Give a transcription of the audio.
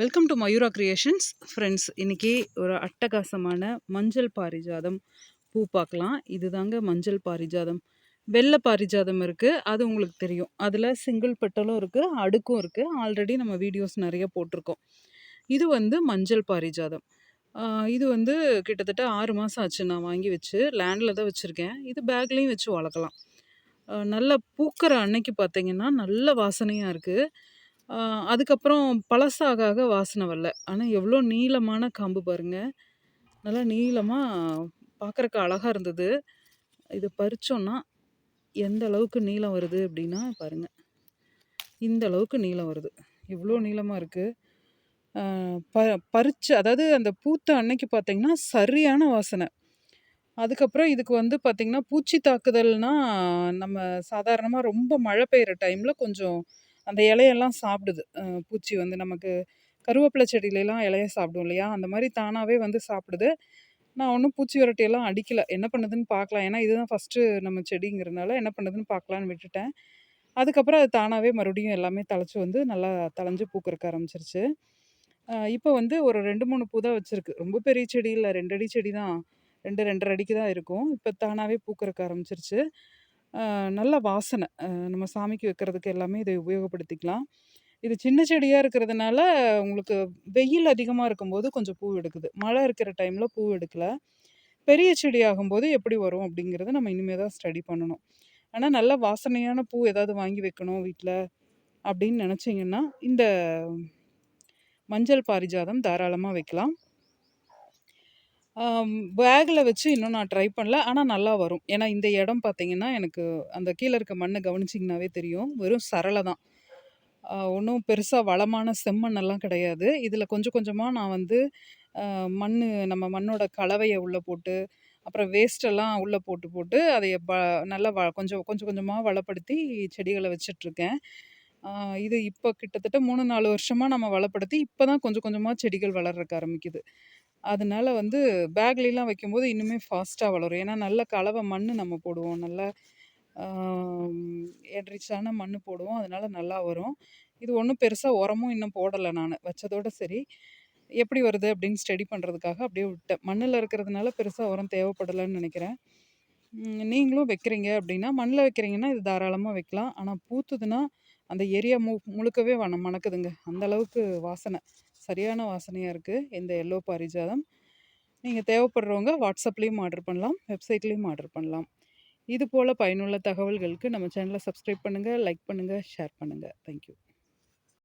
Welcome to Mayura creations friends இன்றைக்கி ஒரு அட்டகாசமான மஞ்சள் பாரிஜாதம் பூ பார்க்கலாம். இது தாங்க மஞ்சள் பாரிஜாதம். வெள்ளை பாரிஜாதம் இருக்குது அது உங்களுக்கு தெரியும். அதில் சிங்கிள் பெட்டலும் இருக்குது அடுக்கும் இருக்குது ஆல்ரெடி நம்ம வீடியோஸ் நிறைய போட்டிருக்கோம். இது வந்து மஞ்சள் பாரிஜாதம். இது வந்து கிட்டத்தட்ட ஆறு மாதம் ஆச்சு நான் வாங்கி வச்சு. லேண்டில் தான் வச்சுருக்கேன். இது பேக்லேயும் வச்சு வளர்க்கலாம். நல்லா பூக்கிற அன்னைக்கு பார்த்தீங்கன்னா நல்ல வாசனையாக இருக்குது அதுக்கப்புறம் பழசாக ஆக வாசனை வரல. ஆனால் எவ்வளோ நீளமான காம்பு பாருங்க. நல்லா நீளமாக பார்க்குறக்கு அழகாக இருந்தது. இது பறிச்சோன்னா எந்த அளவுக்கு நீளம் வருது அப்படின்னா பாருங்கள் இந்த அளவுக்கு நீளம் வருது. இவ்வளோ நீளமாக இருக்குது ப பறிச்சு அதாவது அந்த பூத்த அன்னைக்கு பார்த்திங்கன்னா சரியான வாசனை. அதுக்கப்புறம் இதுக்கு வந்து பார்த்திங்கன்னா பூச்சி தாக்குதல்னால் நம்ம சாதாரணமாக ரொம்ப மழை பெய்கிற டைமில் கொஞ்சம் அந்த இலையெல்லாம் சாப்பிடுது. பூச்சி வந்து நமக்கு கருவேப்பிலை செடியிலலாம் இலைய சாப்பிடும் இல்லையா? அந்த மாதிரி தானாகவே வந்து சாப்பிடுது. நான் ஒன்றும் பூச்சி விரட்டியெல்லாம் அடிக்கலை. என்ன பண்ணுதுன்னு பார்க்கலாம். ஏன்னா இதுதான் ஃபஸ்ட்டு நம்ம செடிங்கிறதுனால என்ன பண்ணுதுன்னு பார்க்கலான்னு விட்டுட்டேன். அதுக்கப்புறம் அது தானாகவே மறுபடியும் எல்லாமே தழைச்சி வந்து நல்லா தளைஞ்சு பூக்கிறக்க ஆரம்பிச்சிருச்சு. இப்போ வந்து ஒரு ரெண்டு மூணு பூ தான் வச்சுருக்கு. ரொம்ப பெரிய செடி இல்லை. ரெண்டு அடி செடி தான். ரெண்டு ரெண்டரை அடிக்கு தான் இருக்கும். இப்போ தானாகவே பூக்கிறக்க ஆரம்பிச்சிருச்சு. நல்ல வாசனை. நம்ம சாமிக்கு வைக்கிறதுக்கு எல்லாமே இதை உபயோகப்படுத்திக்கலாம். இது சின்ன செடியாக இருக்கிறதுனால உங்களுக்கு வெயில் அதிகமாக இருக்கும்போது கொஞ்சம் பூ எடுக்குது. மழை இருக்கிற டைமில் பூ எடுக்கலை. பெரிய செடி ஆகும்போது எப்படி வரும் அப்படிங்கிறத நம்ம இனிமேல் தான் ஸ்டடி பண்ணணும். ஆனால் நல்ல வாசனையான பூ ஏதாவது வாங்கி வைக்கணும் வீட்டில் அப்படின்னு நினச்சிங்கன்னா இந்த மஞ்சள் பாரிஜாதம் தாராளமாக வைக்கலாம். பேக்கில் வச்சு இன்னும் நான் ட்ரை பண்ணல. ஆனால் நல்லா வரும். ஏன்னா இந்த இடம் பார்த்தீங்கன்னா, எனக்கு அந்த கீழே இருக்க மண்ணை கவனிச்சிங்கனாவே தெரியும். வெறும் சரளை தான். ஒன்றும் பெருசாக வளமான செம்மண்ணெல்லாம் கிடையாது. இதில் கொஞ்சம் கொஞ்சமாக நான் வந்து மண் நம்ம மண்ணோட கலவையை உள்ளே போட்டு, அப்புறம் வேஸ்ட்டெல்லாம் உள்ளே போட்டு போட்டு அதை ப நல்லா வ கொஞ்சம் கொஞ்சம் கொஞ்சமாக வளப்படுத்தி செடிகளை வச்சிட்ருக்கேன். இது இப்போ கிட்டத்தட்ட மூணு நாலு வருஷமாக நம்ம வளப்படுத்தி, இப்போ தான் கொஞ்சம் கொஞ்சமாக செடிகள் வளர்றக்கு ஆரம்பிக்குது. அதனால வந்து பேக்லலாம் வைக்கும்போது இன்னுமே ஃபாஸ்ட்டாக வளரும். ஏன்னா நல்ல கலவை மண் நம்ம போடுவோம். நல்லா எட்ரிச்சான மண் போடுவோம். அதனால நல்லா வரும். இது ஒன்றும் பெருசாக உரமும் இன்னும் போடலை நான் வச்சதோட சரி. எப்படி வருது அப்படின்னு ஸ்டடி பண்ணுறதுக்காக அப்படியே விட்டேன். மண்ணில் இருக்கிறதுனால பெருசாக உரம் தேவைப்படலைன்னு நினைக்கிறேன். நீங்களும் வைக்கிறீங்க அப்படின்னா, மண்ணில் வைக்கிறீங்கன்னா இது தாராளமாக வைக்கலாம். ஆனால் பூத்துதுன்னா அந்த ஏரியா மு முழுக்கவே வன மணக்குதுங்க. அந்தளவுக்கு வாசனை. சரியான வாசனையாக இருக்குது இந்த எல்லோ பாரிஜாதம். நீங்கள் தேவைப்படுறவங்க வாட்ஸ்அப்லேயும் ஆர்டர் பண்ணலாம். வெப்சைட்லேயும் ஆர்டர் பண்ணலாம். இது போல் பயனுள்ள தகவல்களுக்கு நம்ம சேனலை சப்ஸ்கிரைப் பண்ணுங்கள் லைக் பண்ணுங்கள் ஷேர் பண்ணுங்கள் தேங்க்யூ